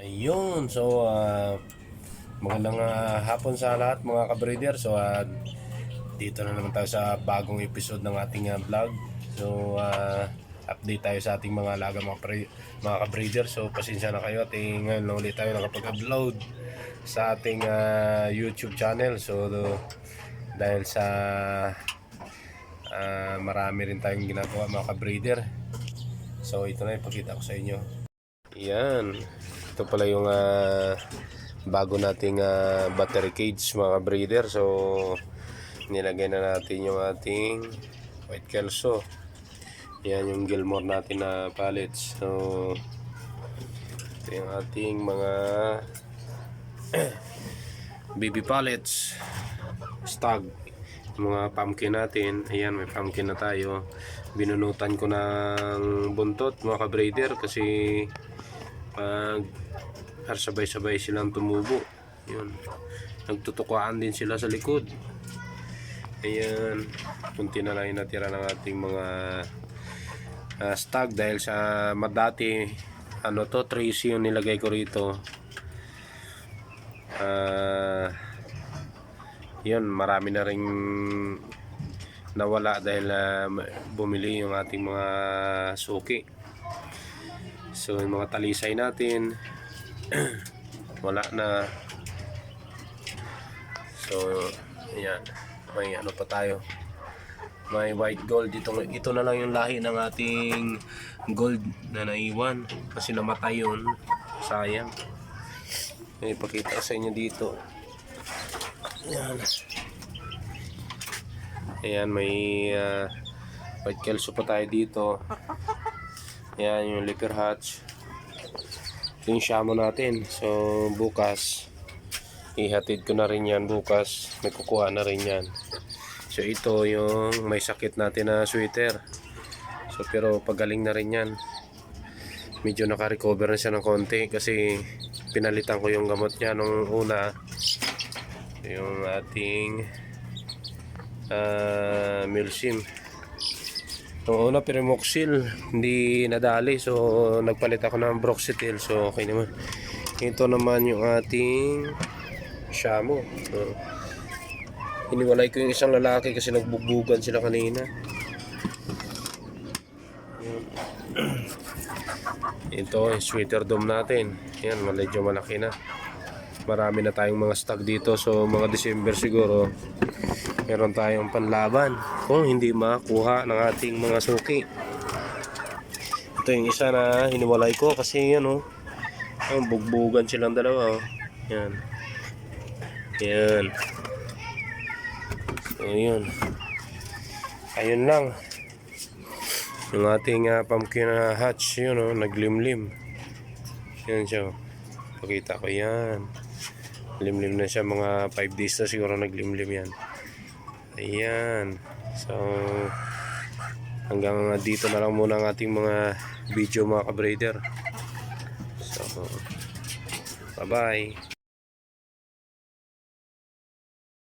Ayun, so ah, magandang ah, hapon sa lahat mga ka-breeder. So ah, dito na naman tayo sa bagong episode ng ating ah, vlog. So ah, update tayo sa ating mga alaga mga, pre- mga ka-breeder. So pasensya na kayo at eh, ngayon lang ulit tayo nakapag-upload sa ating ah, YouTube channel. So do- dahil sa ah, marami rin tayong ginagawa mga ka-breeder. So ito na ipakita ko sa inyo. Yan. Ito pala yung ah, bago nating ah, battery cage mga breeder. So nilagay na natin yung ating white kelso. Yan yung Gilmore natin na pallets. So ito yung ating mga baby pallets. Stag. Mga pumpkin natin. Ayan, may pumpkin na tayo. Binunutan ko ng buntot mga ka-breeder kasi pag sabay-sabay silang tumubo. Yun. Nagtutukaan din sila sa likod. Ayan. Kunti na lang yung natira ng ating mga ah, stag dahil sa madati ano to, Tracy yung nilagay ko rito. Ah yun, marami na ring nawala dahil ah, bumili yung ating mga suki. So yung mga talisay natin wala na. So ayan, may ano pa tayo. May white gold ito ito na lang yung lahi ng ating gold na naiwan kasi namatay yun. Sayang. May ipakita sa inyo dito. Ayan. Ayan, may ah, white kelso pa tayo dito. Ayan, yung liquor hatch. Ito yung shamo natin. So, bukas, ihatid ko na rin yan bukas. May kukuha na rin yan. So, ito yung may sakit natin na sweater. So, pero pagaling na rin yan. Medyo naka-recover na siya ng konti kasi pinalitan ko yung gamot niya nung una yung ating uh, Milsim Nung una Perimoxil hindi nadali. So nagpalit ako ng Broxetil so okay naman. Ito naman yung ating Shamo so, iniwalay ko yung isang lalaki kasi nagbugbugan sila kanina. Ito yung sweater dome natin. Yan medyo malaki na. Marami na tayong mga stock dito. So mga December siguro meron tayong panlaban kung hindi makakuha ng ating mga suki. Ito yung isa na hiniwalay ko kasi yan oh. Ang bugbugan silang dalawa oh. Yan. Yan. So yun. Ayun lang. Yung ating uh, pumpkin uh, hatch yun oh naglimlim. Yan siya oh. pakita ko yan. Limlim na siya mga 5 days na siguro naglimlim yan ayan. So hanggang dito na lang muna ang ating mga video mga ka-brader so bye bye